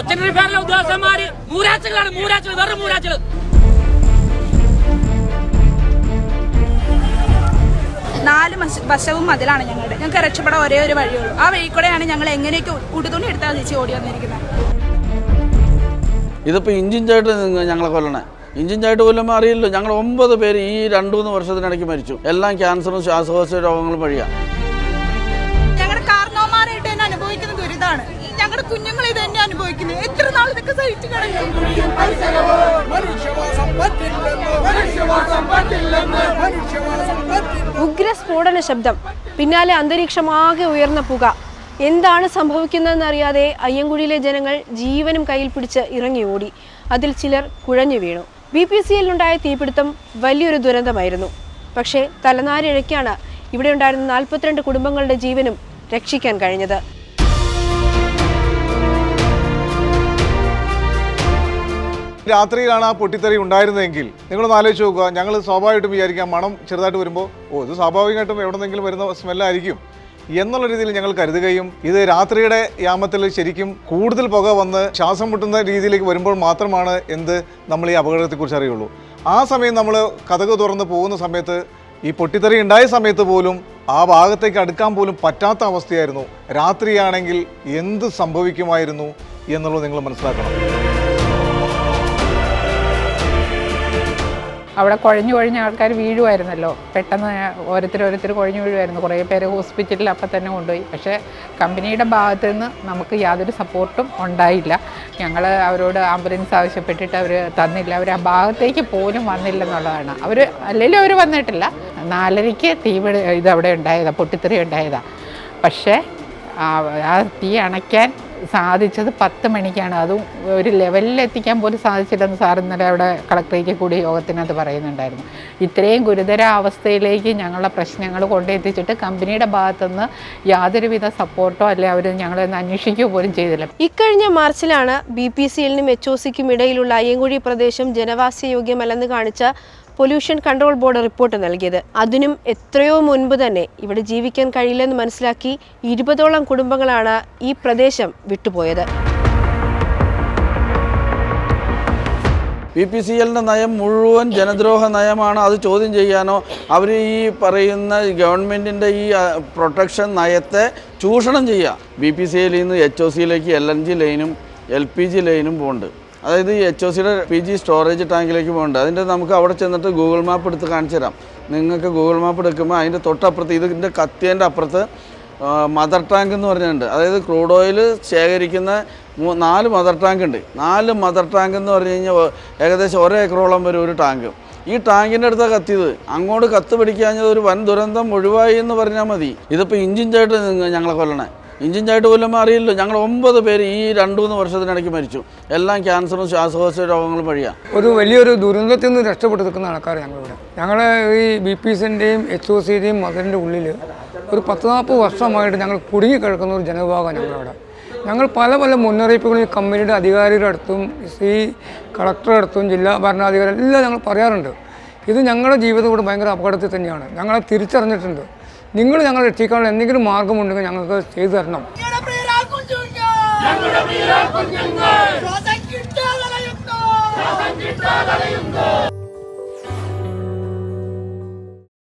കൊച്ചിൻ റിഫയറിലെ ഉദ്യോഗസ്ഥന്മാര് മൂരാച്ചകളാണ് മൂരാച്ചകൾ വെറും മൂരാച്ചകൾ. നാല് വശവും മതിലാണ് ഞങ്ങളുടെ. ഞങ്ങൾക്ക് രക്ഷപ്പെടാൻ ഒരേ ഒരു വഴിയുള്ളൂ. ആ വഴി കൂടെയാണ് ഞങ്ങൾ എങ്ങനെയൊക്കെ ഉടുതുണി എടുത്താൽ ചേച്ചി ഓടി വന്നിരിക്കുന്നത്. ഇതിപ്പോൾ ഇഞ്ചിഞ്ചായിട്ട് ചായിട്ട് ഞങ്ങളെ കൊല്ലണേ. ഇഞ്ചിഞ്ചായിട്ട് കൊല്ലുമ്പോൾ അറിയില്ലോ ഞങ്ങൾ ഒമ്പത് പേര് ഈ രണ്ടു മൂന്ന് വർഷത്തിനിടയ്ക്ക് മരിച്ചു. എല്ലാം ക്യാൻസറും ശ്വാസകോശ രോഗങ്ങളും വഴിയാണ് ഞങ്ങളുടെ കാർണോമാരായിട്ട് തന്നെ അനുഭവിക്കുന്ന ദുരിതാണ്. ഞങ്ങളുടെ കുഞ്ഞുങ്ങൾ ഇത് ഇതൊക്കെ സഹിച്ചു കിടക്കും. ഉഗ്ര സ്ഫോടന ശബ്ദം. പിന്നാലെ അന്തരീക്ഷമാകെ ഉയർന്ന പുക. എന്താണ് സംഭവിക്കുന്നതെന്ന് അറിയാതെ അയ്യങ്കുഴിയിലെ ജനങ്ങൾ ജീവനും കയ്യിൽ പിടിച്ച് ഇറങ്ങി ഓടി. അതിൽ ചിലർ കുഴഞ്ഞു വീണു. ബി പി സി എല്ലുണ്ടായ തീപിടുത്തം വലിയൊരു ദുരന്തമായിരുന്നു. പക്ഷേ തലനാരിഴയ്ക്കാണ് ഇവിടെ ഉണ്ടായിരുന്ന നാൽപ്പത്തിരണ്ട് കുടുംബങ്ങളുടെ ജീവനും രക്ഷിക്കാൻ കഴിഞ്ഞത്. രാത്രിയിലാണ് ആ പൊട്ടിത്തെറി ഉണ്ടായിരുന്നതെങ്കിൽ നിങ്ങളൊന്ന് ആലോചിച്ച് നോക്കുക. ഞങ്ങൾ സ്വാഭാവികമായിട്ടും വിചാരിക്കാം മണം ചെറുതായിട്ട് വരുമ്പോൾ ഓ ഇത് സ്വാഭാവികമായിട്ടും എവിടെന്നെങ്കിലും വരുന്ന സ്മെല്ലായിരിക്കും. എന്നുള്ള രീതിയിൽ ഞങ്ങൾ കരുതുകയും ഇത് രാത്രിയുടെ യാമത്തിൽ ശരിക്കും കൂടുതൽ പുക വന്ന് ശ്വാസം മുട്ടുന്ന രീതിയിലേക്ക് വരുമ്പോൾ മാത്രമാണ് എന്ത് നമ്മൾ ഈ അപകടത്തെക്കുറിച്ച് അറിയുള്ളൂ. ആ സമയം നമ്മൾ കഥക് തുറന്ന് പോകുന്ന സമയത്ത് ഈ പൊട്ടിത്തെറി ഉണ്ടായ സമയത്ത് പോലും ആ ഭാഗത്തേക്ക് അടുക്കാൻ പോലും പറ്റാത്ത അവസ്ഥയായിരുന്നു. രാത്രിയാണെങ്കിൽ എന്ത് സംഭവിക്കുമായിരുന്നു എന്നുള്ളത് നിങ്ങൾ മനസ്സിലാക്കണം. അവിടെ കുഴഞ്ഞു കുഴഞ്ഞ ആൾക്കാർ വീഴുമായിരുന്നല്ലോ പെട്ടെന്ന് ഓരോരുത്തർ കുഴഞ്ഞു വീഴുമായിരുന്നു കുറേ പേര് ഹോസ്പിറ്റലിൽ അപ്പം തന്നെ കൊണ്ടുപോയി. പക്ഷേ കമ്പനിയുടെ ഭാഗത്തു നിന്ന് നമുക്ക് യാതൊരു സപ്പോർട്ടും ഉണ്ടായില്ല. ഞങ്ങൾ അവരോട് ആംബുലൻസ് ആവശ്യപ്പെട്ടിട്ട് അവർ തന്നില്ല. അവർ ആ ഭാഗത്തേക്ക് പോലും വന്നില്ലെന്നുള്ളതാണ്. അവർ അല്ലെങ്കിലും അവർ വന്നിട്ടില്ല. നാലരയ്ക്ക് തീ ഇത് അവിടെ ഉണ്ടായതാണ് പൊട്ടിത്തെറി ഉണ്ടായതാണ് പക്ഷേ ആ തീ അണയ്ക്കാൻ സാധിച്ചത് പത്ത് മണിക്കാണ്. അതും ഒരു ലെവലിൽ എത്തിക്കാൻ പോലും സാധിച്ചില്ലെന്ന് സാർ ഇന്നലെ അവിടെ കളക്ടറേറ്റിൽ കൂടി യോഗത്തിനകത്ത് പറയുന്നുണ്ടായിരുന്നു. ഇത്രയും ഗുരുതര അവസ്ഥയിലേക്ക് ഞങ്ങളുടെ പ്രശ്നങ്ങൾ കൊണ്ടെത്തിച്ചിട്ട് കമ്പനിയുടെ ഭാഗത്തുനിന്ന് യാതൊരുവിധ സപ്പോർട്ടോ അല്ലെ അവർ ഞങ്ങളെ ഒന്ന് അന്വേഷിക്കുകയോ പോലും ചെയ്തില്ല. ഇക്കഴിഞ്ഞ മാർച്ചിലാണ് ബി പി സി എല്ലിനും എച്ച് ഒ സിക്കും ഇടയിലുള്ള അയ്യങ്കുഴി പ്രദേശം ജനവാസയോഗ്യമല്ലെന്ന് കാണിച്ച പൊല്യൂഷൻ കൺട്രോൾ ബോർഡ് റിപ്പോർട്ട് നൽകിയത്. അതിനും എത്രയോ മുൻപ് തന്നെ ഇവിടെ ജീവിക്കാൻ കഴിയില്ലെന്ന് മനസ്സിലാക്കി ഇരുപതോളം കുടുംബങ്ങളാണ് ഈ പ്രദേശം വിട്ടുപോയത്. പി പി സി എല്ലിന്റെ നയം മുഴുവൻ ജനദ്രോഹ നയമാണ്. അത് ചോദ്യം ചെയ്യാനോ അവർ ഈ പറയുന്ന ഗവൺമെന്റിന്റെ ഈ പ്രൊട്ടക്ഷൻ നയത്തെ ചൂഷണം ചെയ്യുക ബി പി സി എല്ലിൽ നിന്ന് എച്ച് ഒ സിയിലേക്ക് എൽ എൻ ജി ലൈനും എൽ പി ജി ലൈനും പോകുന്നുണ്ട് അതായത് ഈ എച്ച് ഒ സിയുടെ പി ജി സ്റ്റോറേജ് ടാങ്കിലേക്ക് പോകേണ്ടത് അതിന്റെ നമുക്ക് അവിടെ ചെന്നിട്ട് ഗൂഗിൾ മാപ്പ് എടുത്ത് കാണിച്ചു തരാം. നിങ്ങൾക്ക് ഗൂഗിൾ മാപ്പ് എടുക്കുമ്പോൾ അതിന്റെ തൊട്ടപ്പുറത്ത് ഇതിന്റെ കത്തിയന്റെ അപ്പുറത്ത് മദർ ടാങ്ക് എന്ന് പറഞ്ഞിട്ടുണ്ട്. അതായത് ക്രൂഡ് ഓയിൽ ശേഖരിക്കുന്ന നാല് മദർ ടാങ്ക് ഉണ്ട്. നാല് മദർ ടാങ്ക് എന്ന് പറഞ്ഞു കഴിഞ്ഞാൽ ഏകദേശം ഏകദേശം ഒരേക്കറോളം വരും ഒരു ടാങ്ക് ഈ ടാങ്കിന്റെ അടുത്താണ് കത്തിയത്. അങ്ങോട്ട് കത്ത് പിടിക്കാഞ്ഞത് ഒരു വൻ ദുരന്തം ഒഴിവായി എന്ന് പറഞ്ഞാൽ മതി. ഇതിപ്പോൾ ഇഞ്ചിഞ്ചായിട്ട് ഞങ്ങളെ കൊല്ലണേ. ഇഞ്ചിഞ്ചായിട്ട് പോലും അറിയില്ല ഞങ്ങൾ ഒമ്പത് പേര് ഈ രണ്ടു മൂന്ന് വർഷത്തിനിടയ്ക്ക് മരിച്ചു. എല്ലാം ക്യാൻസറും ശ്വാസകോശ രോഗങ്ങളും വഴിയാണ് ഒരു വലിയൊരു ദുരന്തത്തിൽ നിന്ന് രക്ഷപ്പെട്ടു നിൽക്കുന്ന ആൾക്കാർ ഞങ്ങളിവിടെ. ഞങ്ങൾ ഈ ബി പി സിന്റെയും എച്ച് ഒ സിയുടെയും മദറിന്റെ ഉള്ളിൽ ഒരു പത്ത് നാൽപ്പത് വർഷമായിട്ട് ഞങ്ങൾ കുടുങ്ങി കിടക്കുന്ന ഒരു ജനവിഭാഗം ഞങ്ങളവിടെ. ഞങ്ങൾ പല പല മുന്നറിയിപ്പുകളും ഈ കമ്പനിയുടെ അധികാരികളുടെ അടുത്തും ഈ കളക്ടറുടെ അടുത്തും ജില്ലാ ഭരണാധികാരി എല്ലാം ഞങ്ങൾ പറയാറുണ്ട്. ഇത് ഞങ്ങളുടെ ജീവിതം കൂടെ ഭയങ്കര അപകടത്തിൽ തന്നെയാണ്. ഞങ്ങളെ തിരിച്ചറിഞ്ഞിട്ടുണ്ട്. നിങ്ങൾ ഞങ്ങളെ രക്ഷിക്കാനുള്ള എന്തെങ്കിലും മാർഗമുണ്ടെങ്കിൽ ഞങ്ങൾക്ക് ചെയ്തു തരണം.